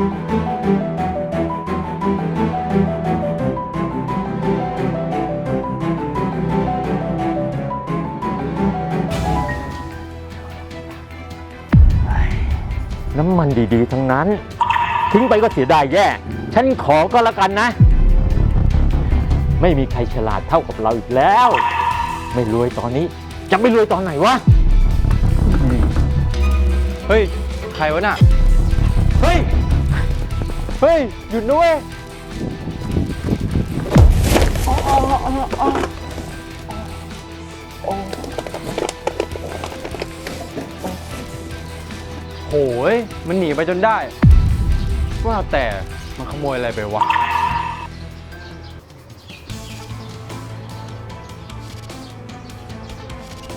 น้ำมันดีๆ ทั้งนั้น ทิ้งไปก็เสียดายแย่ ฉันขอก็แล้วกันนะ ไม่มีใครฉลาดเท่ากับเราอีกแล้ว ไม่รวยตอนนี้ จะไม่รวยตอนไหนวะ เฮ้ย ใครวะน่ะ เฮ้ย เฮ้ย หยุดนะเว้ยโหยมันหนีไปจนได้ ว่าแต่มันขโมยอะไรไปวะ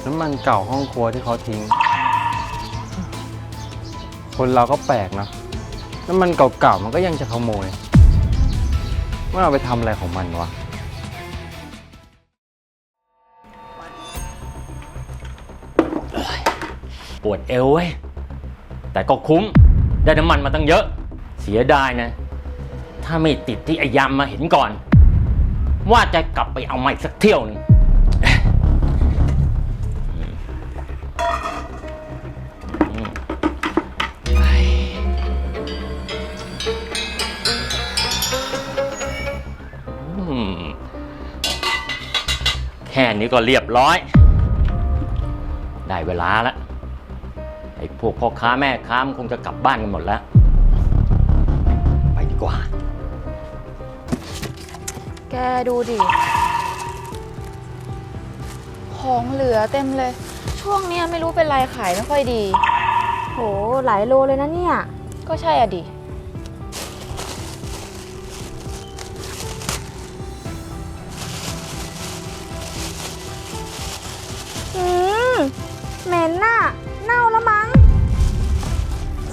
น้ำมันเก่าห้องครัวที่เขาทิ้ง คนเราก็แปลกนะ น้ำมันเก่าๆมันก็ยังจะขโมยมันเอาไปทำอะไรของมันวะ ปวดเอวเว้ย แต่ก็คุ้ม ได้น้ำมันมาตั้งเยอะ เสียดายนะ ถ้าไม่ติดที่ไอยามมาเห็นก่อน ว่าจะกลับไปเอาใหม่สักเที่ยวหนึง แค่นี้ก็เรียบร้อย ได้เวลาแล้วไอ้พวกพ่อค้าแม่ค้ามันคงจะกลับบ้านกันหมดแล้ว ไปดีกว่า แกดูดิ ของเหลือเต็มเลย ช่วงเนี้ยไม่รู้เป็นไรขายไม่ค่อยดี โห หลายโลเลยนะเนี่ย ก็ใช่อะดิ ม็นน่ะเน่าแล้วมั้ง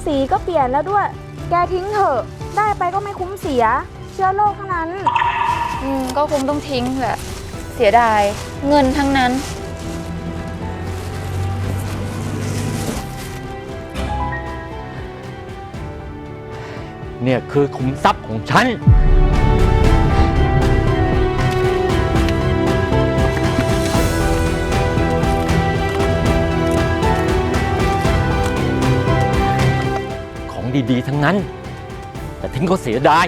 สีก็เปลี่ยนแล้วด้วย แกทิ้งเถอะ ได้ไปก็ไม่คุ้มเสีย เชื้อโรคทั้งนั้น อืม ก็คงต้องทิ้งแหละ เสียดาย เงินทั้งนั้น เนี่ยคือขุมทรัพย์ของฉัน ดีๆ ทั้งนั้น แต่ทิ้งก็เสียดาย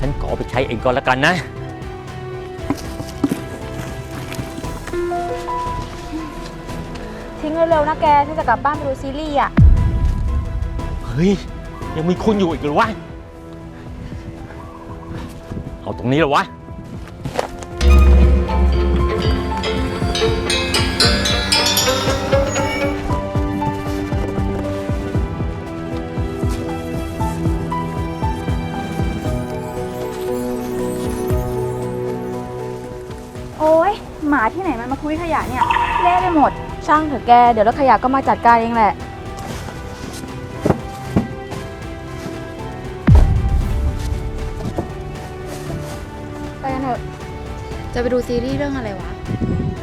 ฉันขอไปใช้เองก็แล้วกันนะ ทิ้งเร็วๆนะแกที่จะกลับบ้านไปดูซีรีส์อะ เฮ้ย ยังมีคุณอยู่อีกเหรือวะ เอาตรงนี้เหรอวะ ที่ไหนมันมาคุยขยะเนี่ยเละไปหมด ช่างเถอะแก เดี๋ยวรถขยะก็มาจัดการเองแหละ ไปกันเถอะ จะไปดูซีรีส์เรื่องอะไรวะ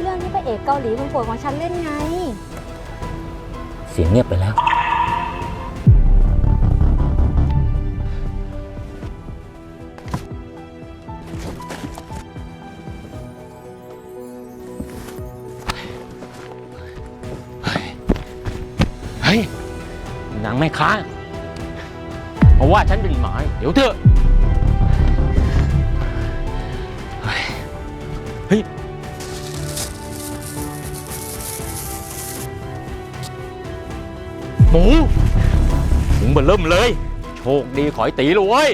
เรื่องที่พระเอกเกาหลีคนโปรดของฉันเล่นไง เสียงเงียบไปแล้ว เฮ้ยนางแม่ค้าเพราะว่าฉันเป็นหมาเดี๋ยวเถอะเฮ้ยหมูถึงเบอเริ่มเลย โชคดีขอยตีเลย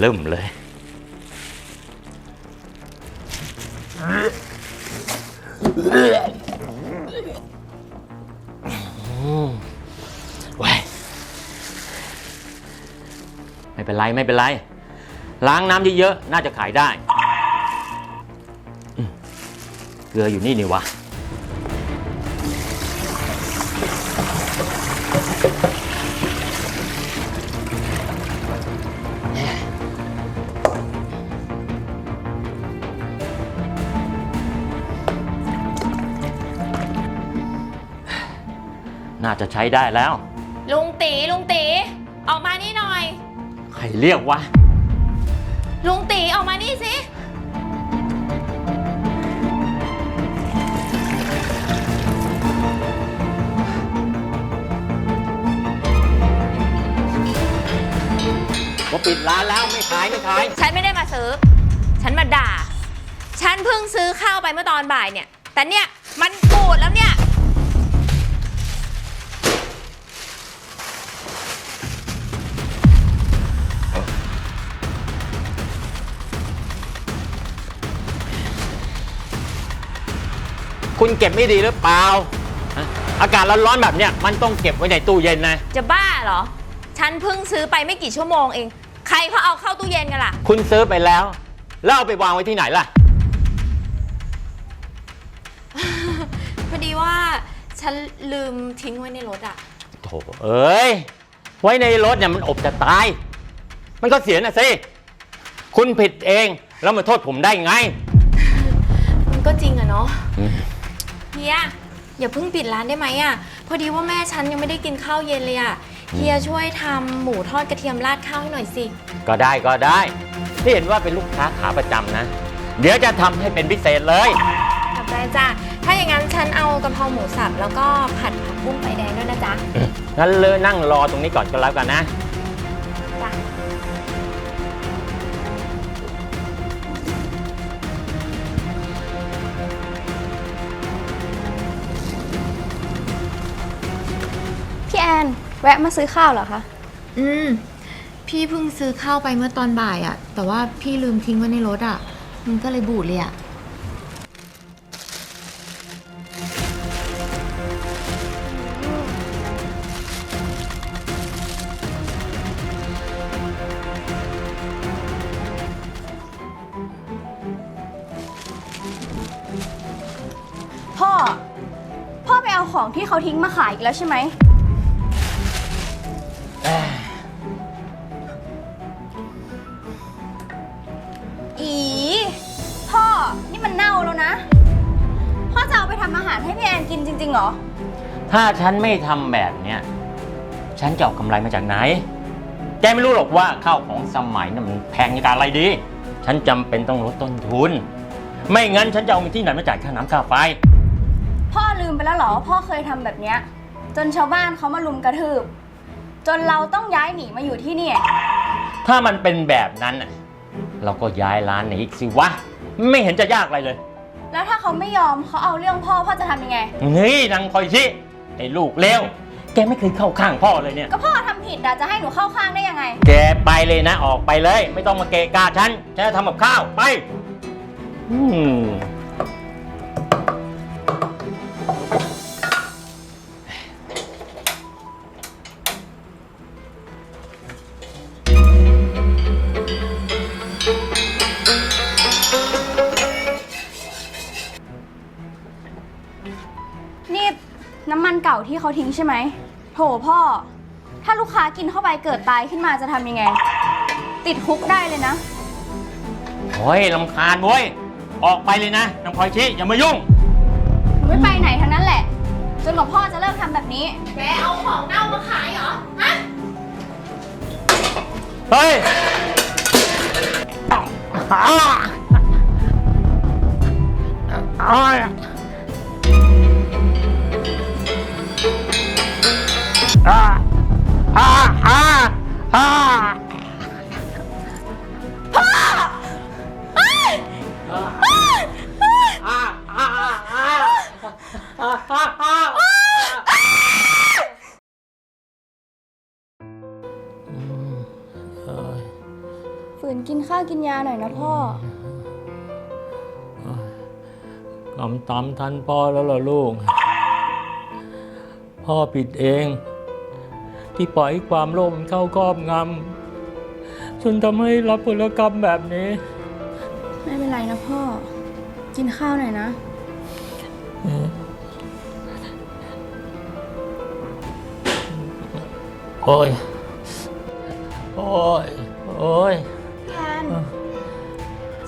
เริ่มเลย ว้ยไม่เป็นไร ไม่เป็นไร ล้างน้ำเยอะๆ น่าจะขายได้ เกลืออยู่นี่นี่วะ จะใช้ได้แล้ว ลุงตีลุงตีออกมานี่หน่อย ใครเรียกวะ ลุงตีออกมานี่สิ ว่าปิดร้านแล้วไม่ขายไม่ขาย ฉันไม่ได้มาซื้อ ฉันมาด่า ฉันเพิ่งซื้อข้าวไปเมื่อตอนบ่ายเนี่ย แต่เนี่ยมันบูดแล้วเนี่ย คุณเก็บไม่ดีหรือเปล่าฮะอากาศร้อนๆแบบเนี้ยมันต้องเก็บไว้ในตู้เย็นนะ จะบ้าเหรอ ฉันเพิ่งซื้อไปไม่กี่ชั่วโมงเอง ใครเขาเอาเข้าตู้เย็นกันล่ะ คุณซื้อไปแล้ว แล้วเอาไปวางไว้ที่ไหนล่ะ พอดีว่าฉันลืมทิ้งไว้ในรถอะโถเอ้ย ไว้ในรถเนี่ยมันอบจะตาย มันก็เสียนะสิ คุณผิดเองแล้วมาโทษผมได้ไง มันก็จริงอะเนาะอืมเฮียอย่าเพิ่งปิดร้านได้ไหมอะพอดีว่าแม่ฉันยังไม่ได้กินข้าวเย็นเลยอะเฮียช่วยทำหมูทอดกระเทียมราดข้าวให้หน่อยสิ ก็ได้ก็ได้ที่เห็นว่าเป็นลูกค้าขาประจำนะ เดี๋ยวจะทำให้เป็นพิเศษเลย ขอบใจจ้ะ ถ้าอย่างนั้นฉันเอากะเพราหมูสับแล้วก็ผัดผักบุ้งไฟแดงด้วยนะจ๊ะ งั้นเลยนั่งรอตรงนี้ก่อนก็แล้วกันนะจ้ะ อน แวะมาซื้อข้าวเหรอคะ อืม พี่เพิ่งซื้อข้าวไปเมื่อตอนบ่ายอะแต่ว่าพี่ลืมทิ้งไว้ในรถอะมันก็เลยบูดเลยอะพ่อ พ่อไปเอาของที่เขาทิ้งมาขายอีกแล้วใช่ไหม ถ้าฉันไม่ทำแบบเนี้ย ฉันจะเอากำไรมาจากไหน แกไม่รู้หรอกว่าข้าวของสมัยนั้นมันแพงในการอะไรดี ฉันจำเป็นต้องลดต้นทุน ไม่งั้นฉันจะเอาเงินที่ไหนมาจ่ายค่าน้ำค่าไฟ พ่อลืมไปแล้วเหรอว่าพ่อเคยทำแบบเนี้ย จนชาวบ้านเขามาลุมกระทืบ จนเราต้องย้ายหนีมาอยู่ที่นี่ถ้ามันเป็นแบบนั้นน่ะเราก็ย้ายร้านหนีอีกสิวะ ไม่เห็นจะยากอะไรเลย แล้วถ้าเขาไม่ยอมเขาเอาเรื่องพ่อพ่อจะทำยังไง นี่นางคอยชิ ไอ้ลูกเลวแกไม่เคยเข้าข้างพ่อเลยเนี่ย ก็พ่อทำผิดอะจะให้หนูเข้าข้างได้ยังไง แกไปเลยนะออกไปเลย ไม่ต้องมาเกะกะฉันฉันจะทำกับข้าวไป อืม ที่เขาทิ้งใช่ไหมโถพ่อ ถ้าลูกค้ากินเข้าไปเกิดตายขึ้นมาจะทำยังไง ติดคุกได้เลยนะ โอ้ยลำคาญเว้ย ออกไปเลยนะนางคอยชิอย่ามายุ่ง หนูไม่ไปไหนทั้งนั้นแหละ จนกว่าพ่อจะเลิกทำแบบนี้ แกเอาของเน่ามาขายเหรอ ฮะ เฮ้ยอ้าอ้าย นข้าวกินยาหน่อยนะพ่อ กำตำทันพ่อแล้วเหรอลูก พ่อผิดเอง ที่ปล่อยให้ความโลภมันเข้าครอบงำจนทำให้รับผลกรรมแบบนี้ ไม่เป็นไรนะพ่อ กินข้าวหน่อยนะ โอ้ย โอ้ย โอ้ยแทน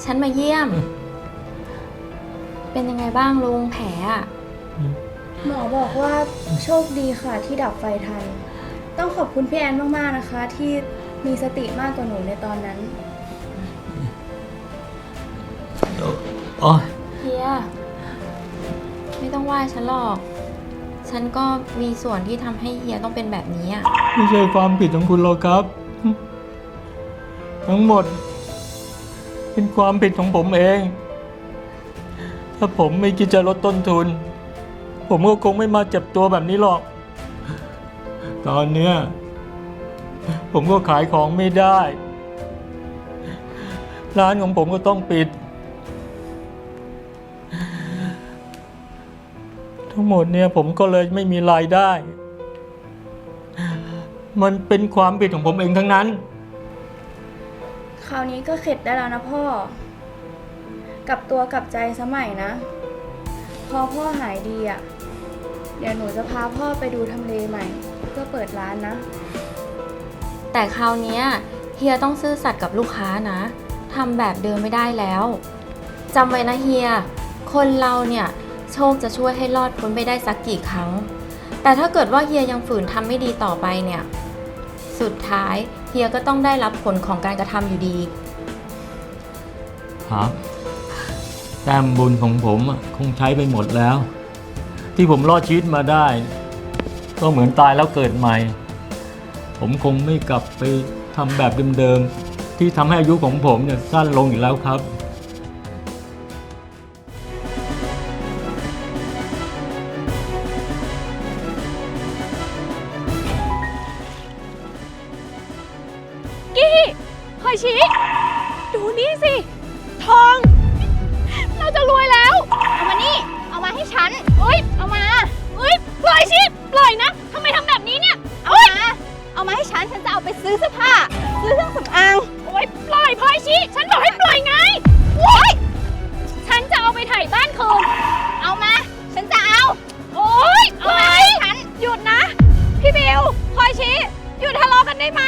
ฉันมาเยี่ยม เป็นยังไงบ้างลุงแผลอะหมอบอกว่าโชคดีค่ะที่ดับไฟทัน ต้องขอบคุณพี่แอนมากๆนะคะ ที่มีสติมากกว่าหนูในตอนนั้น โอ้ยเฮียไม่ต้องไหว้ฉันหรอก ฉันก็มีส่วนที่ทำให้เฮียต้องเป็นแบบนี้อะไม่ใช่ความผิดของคุณหรอกครับ ทั้งหมด เป็นความผิดของผมเอง ถ้าผมไม่คิดจะลดต้นทุน ผมก็คงไม่มาเจ็บตัวแบบนี้หรอก ตอนเนี้ยผมก็ขายของไม่ได้ ร้านของผมก็ต้องปิด ทั้งหมดเนี่ยผมก็เลยไม่มีรายได้ มันเป็นความผิดของผมเองทั้งนั้น คราวนี้ก็เข็ดได้แล้วนะพ่อ กลับตัวกลับใจสมัยนะ พอพ่อหายดีอะ่ะ เดี๋ยวหนูจะพาพ่อไปดูทำเลใหม่ เพื่อเปิดร้านนะ แต่คราวเนี้ยเฮียต้องซื่อสัตย์กับลูกค้านะทำแบบเดิมไม่ได้แล้วจำไว้นะเฮีย คนเราเนี่ยโชคจะช่วยให้รอดพ้นไปได้สักกี่ครั้ง แต่ถ้าเกิดว่าเฮียยังฝืนทำไม่ดีต่อไปเนี่ย สุดท้ายเฮียก็ต้องได้รับผลของการกระทำอยู่ดีครับแต้มบุญของผมอะคงใช้ไปหมดแล้ว ที่ผมรอดชีวิตมาได้ ก็เหมือนตายแล้วเกิดใหม่ ผมคงไม่กลับไปทำแบบเดิมๆที่ทำให้อายุของผมเนี่ยสั้นลงอีกแล้วครับ พี่บิวพลอยชี้หยุดทะเลาะกันได้ไหม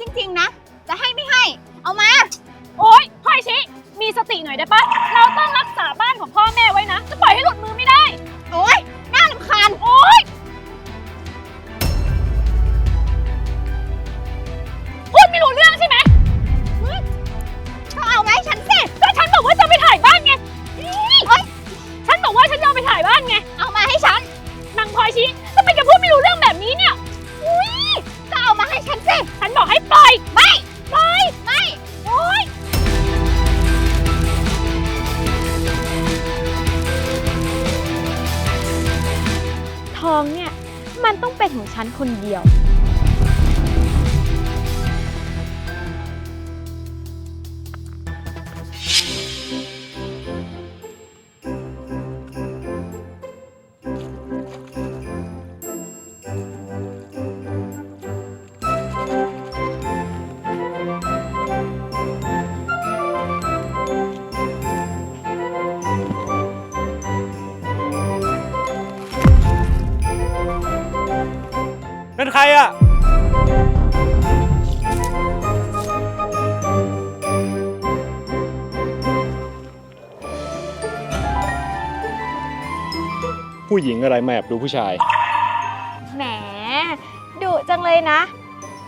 จริง ๆ นะ ผู้หญิงอะไรมาแอบดูผู้ชาย แหมดุจังเลยนะ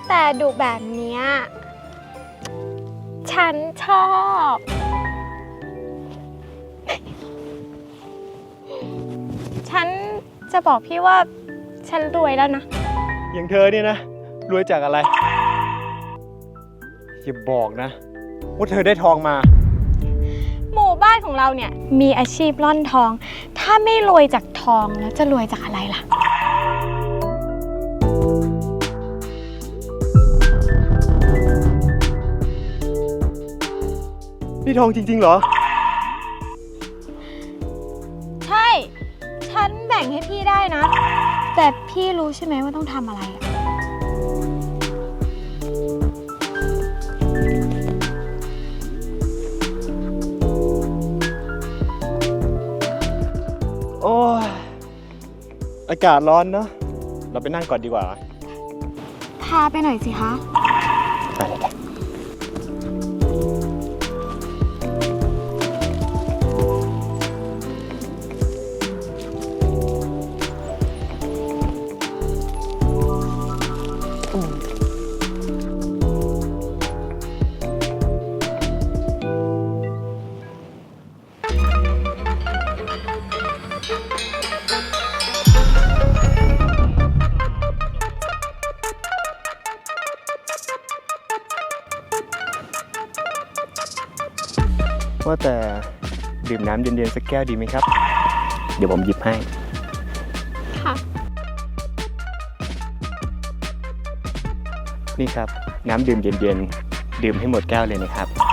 แต่ดุแบบเนี้ยฉันชอบ ฉันจะบอกพี่ว่าฉันรวยแล้วนะ อย่างเธอเนี่ยนะ รวยจากอะไร อย่าบอกนะ ว่าเธอได้ทองมาหมู่ บ้านของเราเนี่ยมีอาชีพร่อนทอง ถ้าไม่รวยจากทองแล้วจะรวยจากอะไรล่ะ นี่ทองจริง ๆ เหรอ ใช่ ฉันแบ่งให้พี่ได้นะ แต่พี่รู้ใช่ไหมว่าต้องทำอะไรอะ อากาศร้อนเนาะเราไปนั่งก่อนดีกว่า พาไปหน่อยสิคะ ว่าแต่ดื่มน้ำเย็นๆสักแก้วดีไหมครับ เดี๋ยวผมหยิบให้ ค่ะ นี่ครับ น้ำดื่มเย็นๆ ดื่มให้หมดแก้วเลยนะครับ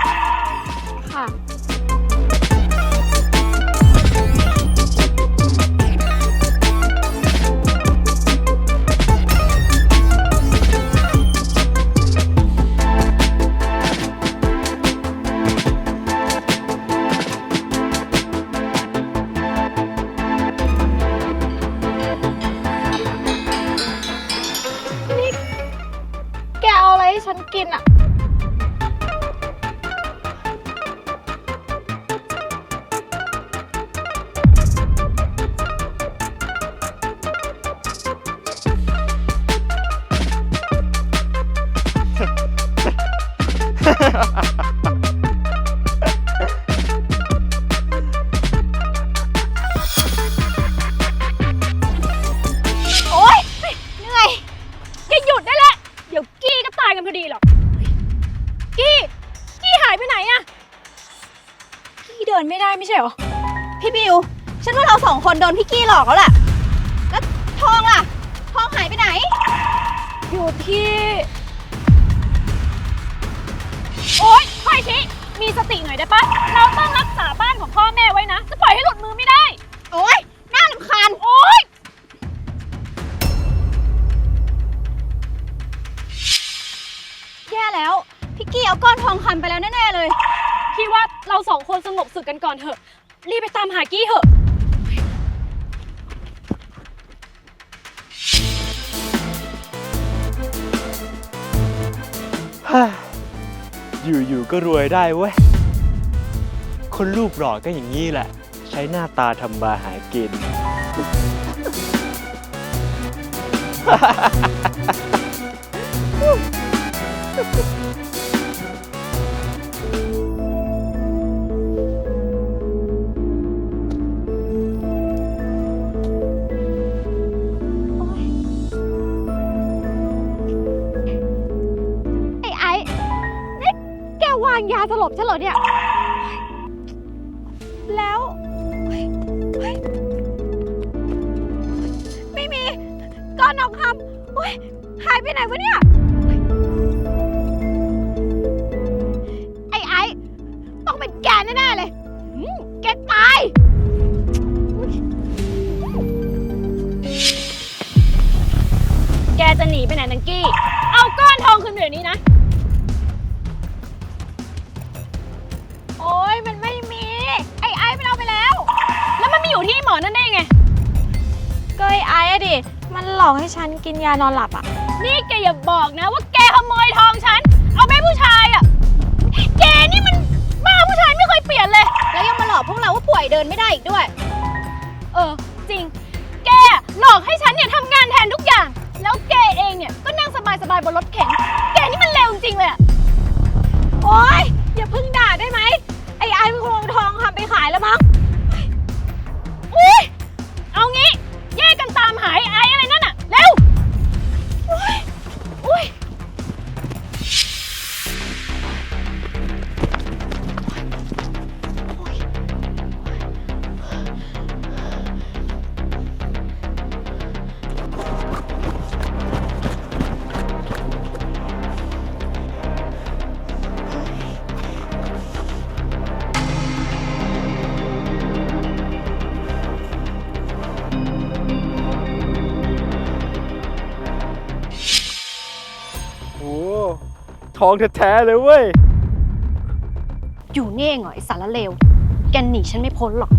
หลอกแล้วแหละแล้วทองล่ะ ทองหายไปไหน อยู่ที่ โอ๊ยพลอยชิมีสติหน่อยได้ปะเราต้องรักษาบ้านของพ่อแม่ไว้นะ จะปล่อยให้หลุดมือไม่ได้ โอ๊ย น่าลำคาญ โอ๊ย แย่แล้ว พี่กี้เอาก้อนทองคำไปแล้วแน่ ๆ เลย พี่ว่าเราสองคนสงบศึกกันก่อนเถอะ รีบไปตามหากี้เถอะ อยู่ๆก็รวยได้เว้ย คนรูปหล่อก็อย่างนี้แหละ ใช้หน้าตาทำบาหากิน สลบฉันเหรอเนี่ย ดิ มันหลอกให้ฉันกินยานอนหลับอะนี่แกอย่าบอกนะว่าแกขโมยทองฉัน เอาไปให้ผู้ชายอะแกนี่มันบ้าผู้ชายไม่เคยเปลี่ยนเลย แล้วยังมาหลอกพวกเราว่าป่วยเดินไม่ได้อีกด้วย เออ จริงหลอกให้ฉันเนี่ยทำงานแทนทุกอย่าง แล้วแกเองเนี่ยก็นั่งสบายๆบนรถเข็น แกนี่มันเลวจริงๆเลยอะโอ๊ยอย่าเพึ่งด่าได้ไหมไอ้ไอ้มันคงเอาทองคำไปขายแล้วมั้ง อุ้ยเอางี้ ทองแท้ๆเลยเว้ย อยู่นี่เองเหรอไอ้สารเลว แกหนีฉันไม่พ้นหรอก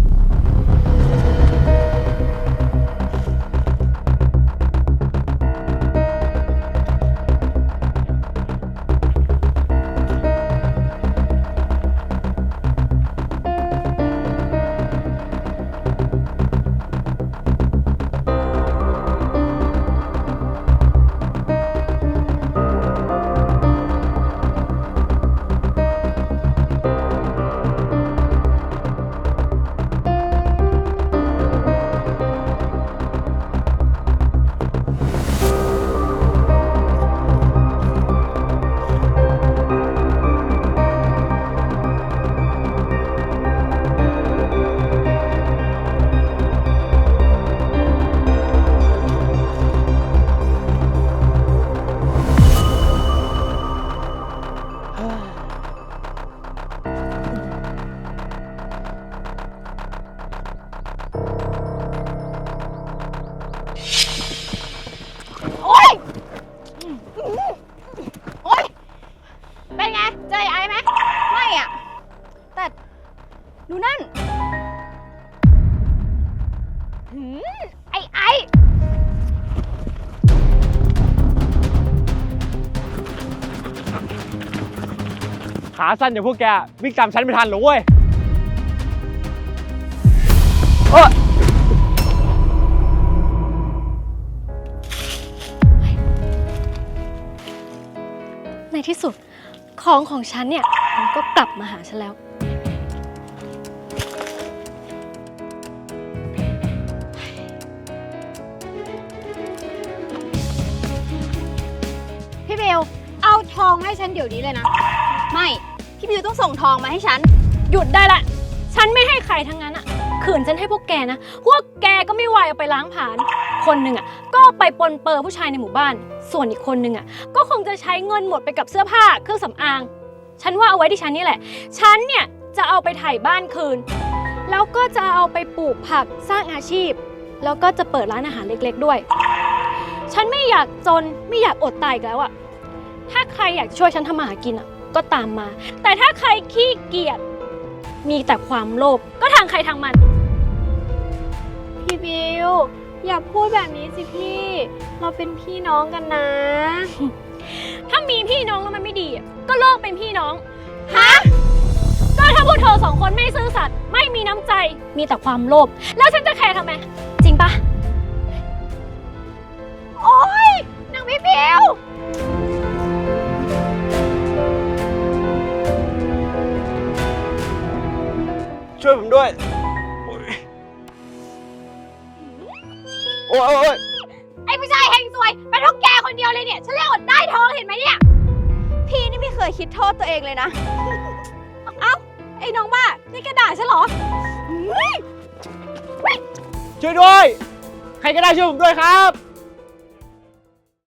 ขาสั้นอย่างพวกแกวิ่งตามฉันไม่ทันหรอกเว้ยในที่สุดของของฉันเนี่ยมันก็กลับมาหาฉันแล้ว พี่บิวเอาทองให้ฉันเดี๋ยวนี้เลยนะ ไม่ พี่บิวต้องส่งทองมาให้ฉัน หยุดได้ละ ฉันไม่ให้ใครทั้งนั้นอะขืนฉันให้พวกแกนะ พวกแกก็ไม่ไหวเอาไปล้างผลาญคนหนึ่งอะก็ไปปนเปื้อผู้ชายในหมู่บ้าน ส่วนอีกคนหนึ่งอะก็คงจะใช้เงินหมดไปกับเสื้อผ้าเครื่องสำอาง ฉันว่าเอาไว้ที่ฉันนี่แหละ ฉันเนี่ยจะเอาไปถ่ายบ้านคืน แล้วก็จะเอาไปปลูกผักสร้างอาชีพ แล้วก็จะเปิดร้านอาหารเล็กๆด้วย ฉันไม่อยากจนไม่อยากอดตายอีกแล้วอะถ้าใครอยากช่วยฉันทำมาหากินอะ ก็ตามมา แต่ถ้าใครขี้เกียจมีแต่ความโลภก็ทางใครทางมัน พี่บิว อย่าพูดแบบนี้สิพี่ เราเป็นพี่น้องกันนะ ถ้ามีพี่น้องแล้วมันไม่ดีอะก็เลิกเป็นพี่น้อง ฮะ ก็ถ้าพวกเธอสองคนไม่ซื่อสัตย์ไม่มีน้ำใจ มีแต่ความโลภ แล้วฉันจะแคร์ทำไม จริงปะ โอ๊ยนางพี่บิว ช่วยผมด้วย โอ้ยโอ้ยโอ้ยไอ้ผู้ชายเฮงซวยเป็นทุกแกคนเดียวเลยเนี่ย ฉันเรียกอดได้ทองเห็นไหมเนี่ย พี่นี่ไม่เคยคิดโทษตัวเองเลยนะ เอ้า ไอ้น้องบ้า นี่แกด่าฉันเหรอช่วยด้วย ใครก็ได้ช่วยผมด้วยครับ